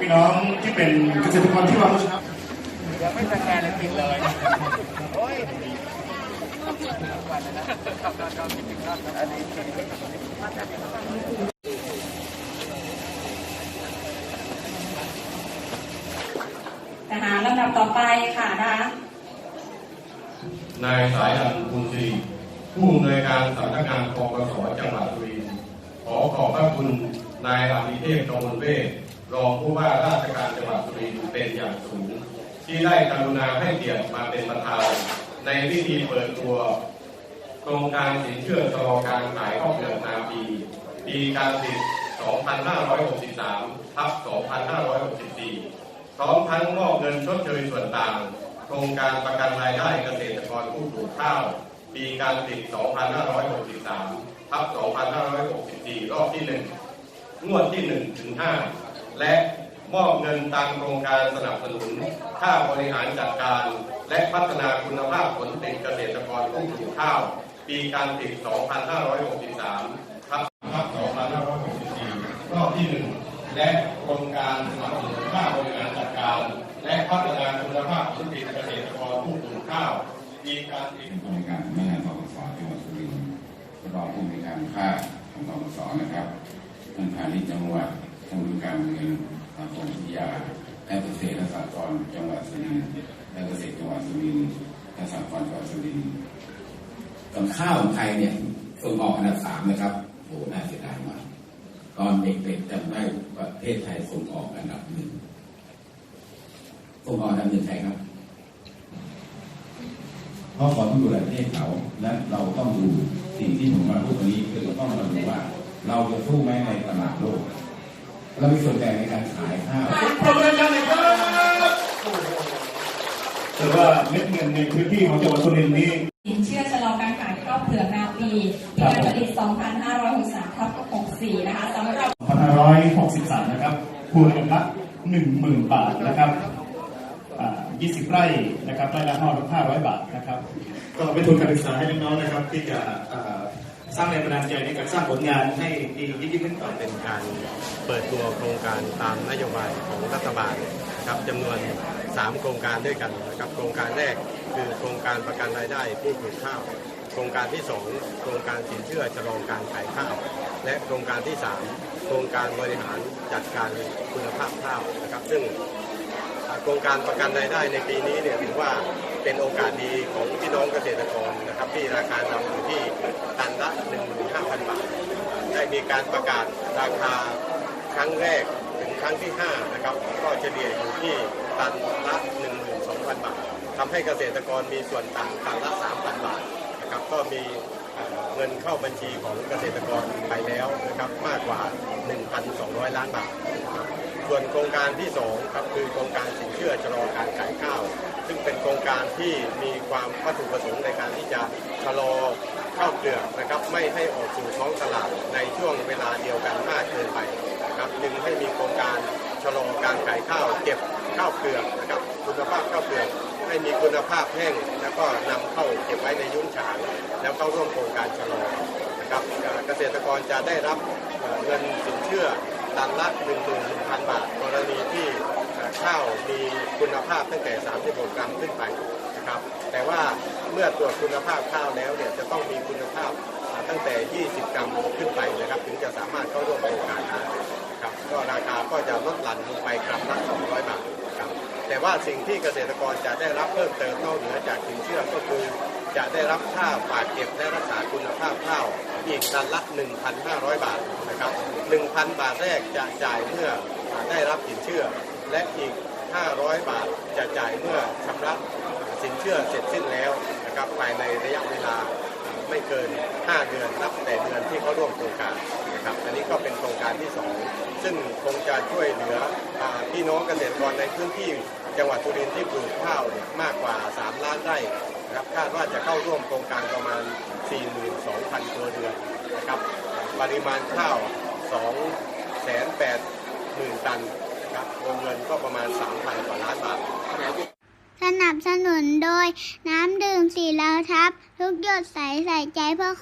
พี่น้องที่เป็นเกษตรกรที่วางรถครับยังไม่สแกนเลยกินเลยโอ้ยอันนี้นะคะลำดับต่อไปค่ะนะคะนายสายอันคุณศรีผู้อำนวยการสำนักงานปปสจังหวัดสุรินทร์ขอขอบพระคุณนายอภิเทพกมลเวท รองผู้ว่าราชการจังหวัดสุรินทร์เป็นอย่างสูง ที่ได้กรุณาให้เกียรติมาเป็นประธาน ในพิธีเปิดตัวโครงการสินเชื่อชะลอการขายข้าวเปลือกนาปีปีการผลิต2563ทับ2564พร้อมทั้งมอบเงินชดเชยส่วนต่าง โครงการประกันรายได้เกษตรกรผู้ปลูกข้าว ปีการผลิต2563ทับ2564 รอบที่ 1 งวดที่ 1 ถึง 5 และมอบเงินตามโครงการสนับสนุน ค่าบริหารจัดการ และพัฒนาคุณภาพผลผลิตเกษตรกรผู้ปลูกข้าว ปีการผลิต 2563ทับทับ 2564 รอบที่ 1 และโครงการสนับสนุนค่าบริหารจัดการ และพัฒนาคุณภาพผลผลิตเกษตรกรผู้ปลูกข้าว ปีการผลิตเป็นผู้ในการสำนักงานปปสจังหวัดสุรินทร์รองผู้ในการค่าของปปสนะครับท่านพาณิชย์จังหวัด ท่านผู้การเงินทางกรมวิทยาและเกษตรและสหกรณ์จังหวัดสุรินทร์และเกษตรจังหวัดสุรินทร์และสหกรณ์จังหวัดสุรินทร์ตอนข้าวของไทยเนี่ยส่งออกอันดับสามนะครับโหน่าเสียดายมากตอนเด็กๆจำได้ประเทศไทยส่งออกอันดับหนึ่งส่งออกอันดับหนึ่งใครครับเพราะขอต้องดูแลประเทศเขาและเราต้องดูสิ่งที่ผมมาพูดวันนี้คือเราต้องมาดูว่า เราจะสู้ไหมในตลาดโลก เรามีส่วนแบ่งในการขายข้าวปรบมือดังๆหน่อยครับแต่ว่าเม็ดเงินในพื้นที่ของจังหวัดสุรินทร์นี้สินเชื่อชะลอการขายข้าวเปลือกนาปีปีการผลิต 2563ทับ64 นะคะสำหรับ 2563 นะครับคูณละ10,000 บาทนะครับอ่า20 ไร่นะครับไร่ละ500 บาทนะครับ ก็เป็นทุนการศึกษาให้น้องๆนะครับ ที่จะอ่า สร้างแรงบันดาลใจในการสร้างผลงานให้ดียิ่งขึ้นต่อเป็นการเปิดตัวโครงการตามนโยบายของรัฐบาลครับจำนวน 3 โครงการด้วยกันนะครับโครงการแรกคือโครงการประกันรายได้ผู้ปลูกข้าว โครงการที่ 2 โครงการสินเชื่อชะลอการขายข้าว และโครงการที่ 3 โครงการบริหารจัดการคุณภาพข้าวนะครับ ซึ่งโครงการประกันรายได้ในปีนี้เนี่ยถือว่าเป็นโอกาสดีของพี่น้องเกษตรกรนะครับที่ราคาเราอยู่ที่ตันละ 15,000 บาท ได้ มีการประกาศราคาครั้งแรกถึงครั้งที่ 5 นะครับ ก็เฉลี่ยอยู่ที่ตันละ 12,000 บาททำให้เกษตรกรมีส่วนต่างตันละ 3,000 บาทนะครับ ก็มีเงินเข้าบัญชีของเกษตรกรไปแล้วนะครับมากกว่า 1,200 ล้านบาทนะครับ ส่วนโครงการที่2ครับคือโครงการสินเชื่อชะลอการขายข้าว ซึ่งเป็นโครงการที่มีความวัตถุประสงค์ในการที่จะชะลอข้าวเปลือกนะครับไม่ให้ออกสู่ท้องตลาดในช่วงเวลาเดียวกันมากเกินไปนะครับจึงให้มีโครงการชะลอการขายข้าวเก็บข้าวเปลือกนะครับคุณภาพข้าวเปลือกให้มีคุณภาพแห้งแล้วก็นำเข้าเก็บไว้ในยุ้งฉางแล้วเข้าร่วมโครงการชะลอนะครับเกษตรกรจะได้รับเงินสินเชื่อ ตันละ11,000 บาท กรณีที่ข้าวมีคุณภาพตั้งแต่ 36 กรัมขึ้นไปนะครับ แต่ว่าเมื่อตรวจคุณภาพข้าวแล้วเนี่ยจะต้องมีคุณภาพตั้งแต่ 20 กรัมขึ้นไปนะครับ ถึงจะสามารถเข้าร่วมโครงการได้นะครับก็ราคาก็จะลดหลั่นลงไปกรัมละ 200 บาทครับแต่ว่าสิ่งที่เกษตรกรจะได้รับเพิ่มเติมนอกเหนือจากสินเชื่อก็คือ จะได้รับค่าฝากเก็บและรักษาคุณภาพข้าวอีกตันละ 1,500 บาทนะครับ 1,000 บาทแรกจะจ่ายเมื่อได้รับสินเชื่อ และอีก 500 บาทจะจ่ายเมื่อชำระสินเชื่อเสร็จสิ้นแล้วนะครับภายในระยะเวลาไม่เกิน 5 เดือนนับแต่เดือนที่เขาร่วมโครงการนะครับอันนี้ก็เป็นโครงการที่ 2 ซึ่งคงจะช่วยเหลือพี่น้องเกษตรกรในพื้นที่จังหวัดสุรินทร์ที่ปลูกข้าวเนี่ยมากกว่า 3 ล้านไร่ นะครับคาดว่าจะเข้าร่วมโครงการประมาณ 42,000 ครัวเรือนนะครับปริมาณข้าว 2 8 0 0 0 0 ตันนะครับวงเงินก็ประมาณ 3,000 กว่าล้านบาทสนับสนุนโดยน้ำดื่มสีเหลาทับ ทุกหยดใสใส่ใจเพื่อ